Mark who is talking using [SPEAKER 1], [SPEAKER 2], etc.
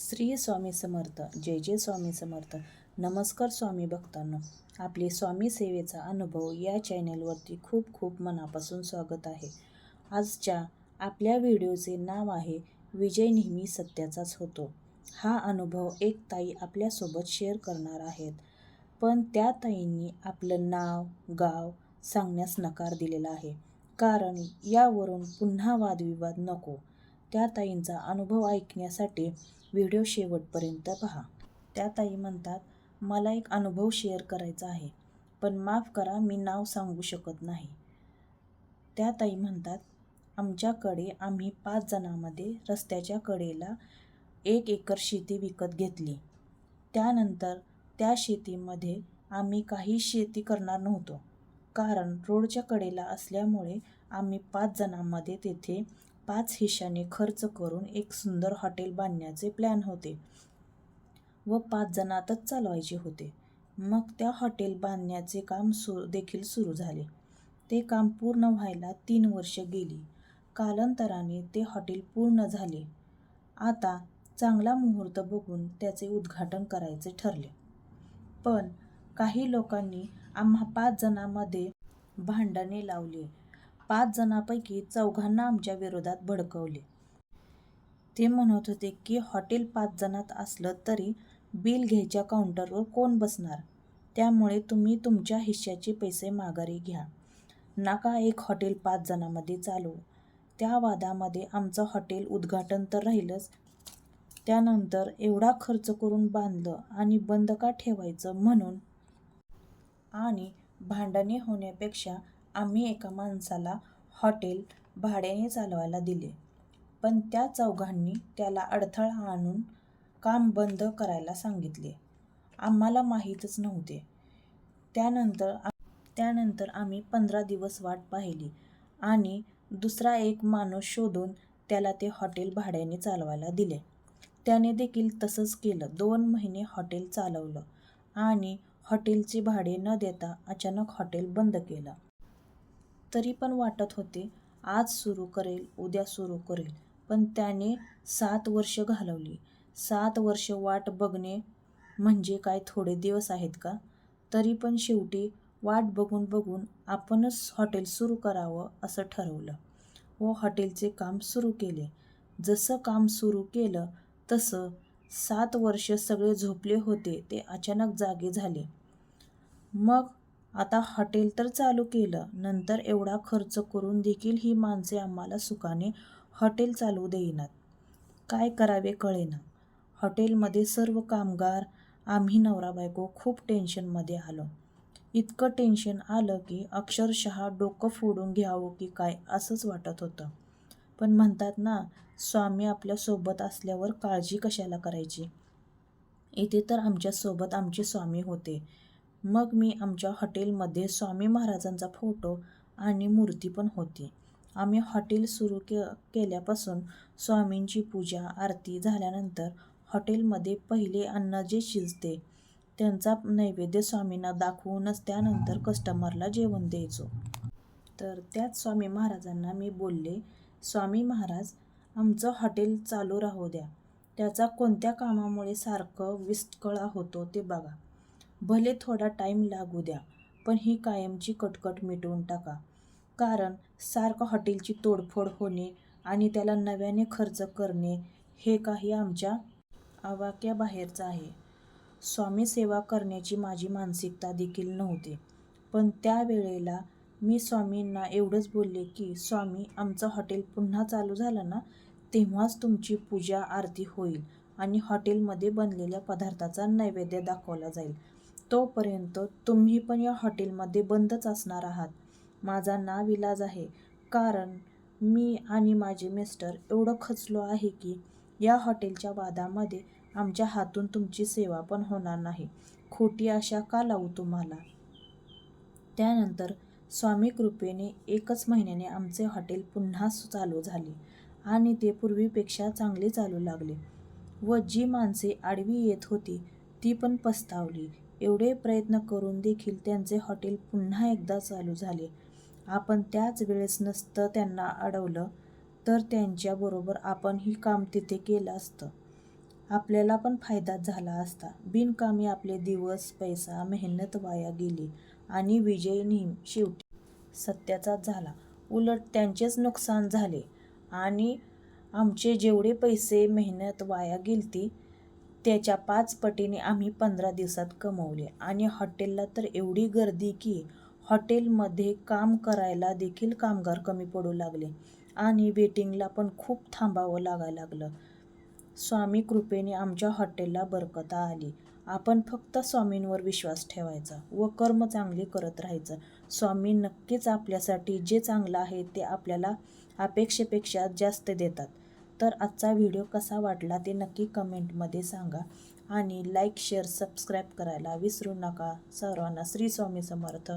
[SPEAKER 1] श्री स्वामी समर्थ जय जय स्वामी समर्थ. नमस्कार स्वामी भक्तांनो. आपले स्वामी सेवेचा अनुभव या चॅनेलवरती खूप खूप मनापासून स्वागत आहे. आजच्या आपल्या व्हिडिओचे नाव आहे विजय नेहमी सत्याचाच होतो. हा अनुभव एक ताई आपल्यासोबत शेअर करणार आहेत. पण त्या ताईंनी आपलं नाव गाव सांगण्यास नकार दिलेला आहे. कारण यावरून पुन्हा वादविवाद नको. त्या ताईंचा अनुभव ऐकण्यासाठी व्हिडिओ शेवटपर्यंत पहा. त्या ताई म्हणतात मला एक अनुभव शेअर करायचा आहे पण माफ करा मी नाव सांगू शकत नाही. त्या ताई म्हणतात आमच्याकडे आम्ही पाच जणांमध्ये रस्त्याच्या कडेला एक एकर शेती विकत घेतली. त्यानंतर त्या शेतीमध्ये आम्ही काही शेती करणार नव्हतो कारण रोडच्या कडेला असल्यामुळे आम्ही पाच जणांमध्ये तेथे पाच हिशाने खर्च करून एक सुंदर हॉटेल बांधण्याचे प्लॅन होते व पाच जणातच चालवायचे होते. मग त्या हॉटेल बांधण्याचे काम सु देखील सुरू झाले. ते काम पूर्ण व्हायला तीन वर्ष गेली. कालांतराने ते हॉटेल पूर्ण झाले. आता चांगला मुहूर्त बघून त्याचे उद्घाटन करायचे ठरले. पण काही लोकांनी आम्हा पाच जणांमध्ये भांडणे लावली. पाच जणांपैकी चौघांना आमच्या विरोधात भडकवले. ते म्हणत होते की हॉटेल पाच जणात असलं तरी बिल घ्यायच्या काउंटरवर कोण बसणार? त्यामुळे तुम्ही तुमच्या हिश्श्याचे पैसे माघारी घ्या. नाका एक हॉटेल पाच जणांमध्ये चालू त्या वादामध्ये आमचं हॉटेल उद्घाटन तर राहिलंच. त्यानंतर एवढा खर्च करून बांधलं आणि बंद का ठेवायचं म्हणून आणि भांडणे होण्यापेक्षा आम्ही एका माणसाला हॉटेल भाड्याने चालवायला दिले. पण त्या चौघांनी त्याला अडथळा आणून काम बंद करायला सांगितले. आम्हाला माहीतच नव्हते. त्यानंतर त्यानंतर आम्ही पंधरा दिवस वाट पाहिली आणि दुसरा एक माणूस शोधून त्याला ते हॉटेल भाड्याने चालवायला दिले. त्याने देखील तसंच केलं. दोन महिने हॉटेल चालवलं आणि हॉटेलचे भाडे न देता अचानक हॉटेल बंद केलं. तरी पण वाटत होते आज सुरू करेल उद्या सुरू करेल. पण त्याने सात वर्ष घालवली. सात वर्ष वाट बघणे म्हणजे काय थोडे दिवस आहेत का? तरी पण शेवटी वाट बघून बघून आपणच हॉटेल सुरू करावं असं ठरवलं व हॉटेलचे काम सुरू केले. जसं काम सुरू केलं तसं सात वर्ष सगळे झोपले होते ते अचानक जागे झाले. मग आता हॉटेल तर चालू केलं नंतर एवढा खर्च करून देखील ही माणसे आम्हाला सुखाने हॉटेल चालवू देईनात. काय करावे कळेना. हॉटेलमध्ये सर्व कामगार आम्ही नवरा बायको खूप टेन्शनमध्ये आलो. इतकं टेन्शन आलं की अक्षरशः डोकं फोडून घ्यावं की काय असंच वाटत होतं. पण म्हणतात ना स्वामी आपल्यासोबत असल्यावर काळजी कशाला करायची? इथे तर आमच्यासोबत आमचे स्वामी होते. मग मी आमच्या हॉटेलमध्ये स्वामी महाराजांचा फोटो आणि मूर्ती पण होती. आम्ही हॉटेल सुरू के केल्यापासून स्वामींची पूजा आरती झाल्यानंतर हॉटेलमध्ये पहिले अन्न जे शिजते. त्यांचा नैवेद्य स्वामींना दाखवूनच त्यानंतर कस्टमरला जेवण द्यायचो. तर त्याच स्वामी महाराजांना मी बोलले स्वामी महाराज आमचं हॉटेल चालू राहू द्या. त्याचा कोणत्या कामामुळे सारखं विस्कळा होतो ते बघा. भले थोडा टाईम लागू द्या पण ही कायमची कटकट मिटवून टाका. कारण सारखं हॉटेलची तोडफोड होणे आणि त्याला नव्याने खर्च करणे हे काही आमच्या आवाक्याबाहेरचं आहे. स्वामी सेवा करण्याची माझी मानसिकता देखील नव्हती. पण त्यावेळेला मी स्वामींना एवढंच बोलले की स्वामी आमचं हॉटेल पुन्हा चालू झालं ना? तेव्हाच तुमची पूजा आरती होईल आणि हॉटेलमध्ये बनलेल्या पदार्थाचा नैवेद्य दाखवला जाईल. तोपर्यंत तुम्ही पण या हॉटेलमध्ये बंदच असणार आहात. माझा नाविलाज आहे. कारण मी आणि माझे मिस्टर एवढं खचलो आहे की या हॉटेलच्या वादामध्ये आमच्या हातून तुमची सेवा पण होणार नाही. खोटी आशा का लावू तुम्हाला? त्यानंतर स्वामी कृपेने एकच महिन्याने आमचे हॉटेल पुन्हा चालू झाले आणि ते पूर्वीपेक्षा चांगले चालू लागले व जी माणसे आडवी येत होती ती पण पस्तावली. एवढे प्रयत्न करून देखील त्यांचे हॉटेल पुन्हा एकदा चालू झाले. आपण त्याच वेळेस नसतं त्यांना अडवलं तर त्यांच्याबरोबर आपणही काम तिथे केलं असतं. आपल्याला पण फायदा झाला असता. बिनकामी आपले दिवस पैसा मेहनत वाया गेली आणि विजय नेहमी शेवटी सत्याचाच झाला. उलट त्यांचेच नुकसान झाले आणि आमचे जेवढे पैसे मेहनत वाया गेलती त्याच्या पाच पटीने आम्ही पंधरा दिवसात कमवले. आणि हॉटेलला तर एवढी गर्दी की हॉटेलमध्ये काम करायला देखील कामगार कमी पडू लागले. आणि वेटिंगला पण खूप थांबावं लागायला लागलं. स्वामी कृपेने आमच्या हॉटेलला बरकता आली. आपण फक्त स्वामींवर विश्वास ठेवायचा व कर्म चांगले करत राहायचं. स्वामी नक्कीच आपल्यासाठी जे चांगलं आहे ते आपल्याला अपेक्षेपेक्षा जास्त देतात. तर आजचा व्हिडिओ कसा वाटला ते नक्की कमेंटमध्ये सांगा. आणि लाईक शेअर सबस्क्राईब करायला विसरू नका. सर्वांना श्री स्वामी समर्थ.